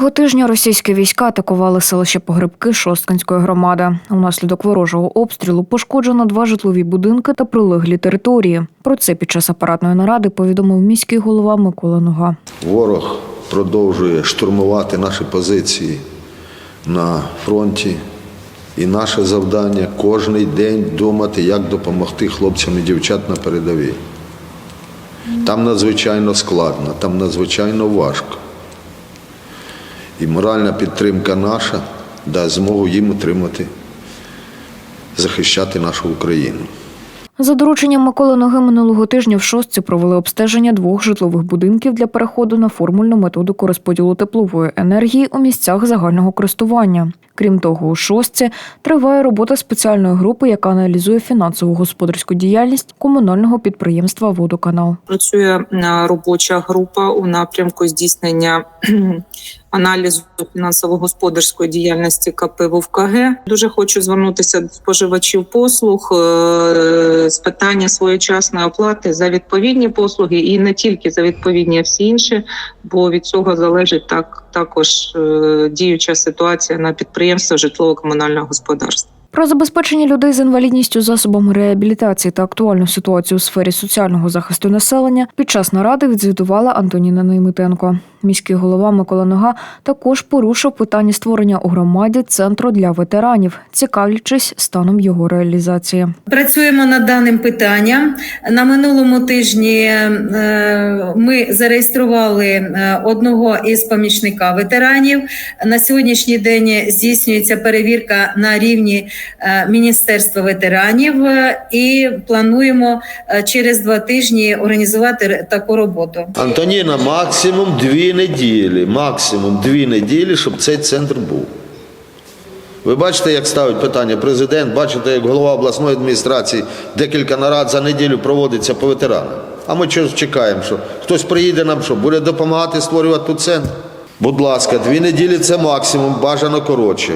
Минулого тижня російські війська атакували селище Погребки Шосткинської громади. Унаслідок ворожого обстрілу пошкоджено два житлові будинки та прилеглі території. Про це під час апаратної наради повідомив міський голова Микола Нога. Ворог продовжує штурмувати наші позиції на фронті. І наше завдання кожен день думати, як допомогти хлопцям і дівчат на передовій. Там надзвичайно складно, там надзвичайно важко. І моральна підтримка наша дасть змогу їм утримати, захищати нашу Україну. За дорученням Миколи Ноги минулого тижня в Шостці провели обстеження двох житлових будинків для переходу на формульну методику розподілу теплової енергії у місцях загального користування. Крім того, у Шостці триває робота спеціальної групи, яка аналізує фінансову господарську діяльність комунального підприємства Водоканал. Працює е, робоча група у напрямку здійснення аналізу фінансово-господарської діяльності КП ВОВКГ. Дуже хочу звернутися до споживачів послуг е, з питання своєчасної оплати за відповідні послуги і не тільки за відповідні, а всі інші, бо від цього залежить так також е, діюча ситуація на підприємствах житлово-комунального господарства. Про забезпечення людей з інвалідністю засобами реабілітації та актуальну ситуацію у сфері соціального захисту населення під час наради відзвітувала Антоніна Неймитенко. Міський голова Микола Нога також порушив питання створення у громаді центру для ветеранів, цікавлячись станом його реалізації. Працюємо над даним питанням. На минулому тижні е, ми зареєстрували е, одного із помічника ветеранів. На сьогоднішній день здійснюється перевірка на рівні Міністерства ветеранів е, і плануємо е, через два тижні організувати таку роботу. Антоніна, максимум дві неділі, максимум дві неділі, щоб цей центр був. Ви бачите, як ставить питання президент, бачите, як голова обласної адміністрації декілька нарад за неділю проводиться по ветеранам. А ми чекаємо, що хтось приїде нам, що буде допомагати створювати тут центр? Будь ласка, дві неділі це максимум, бажано коротше.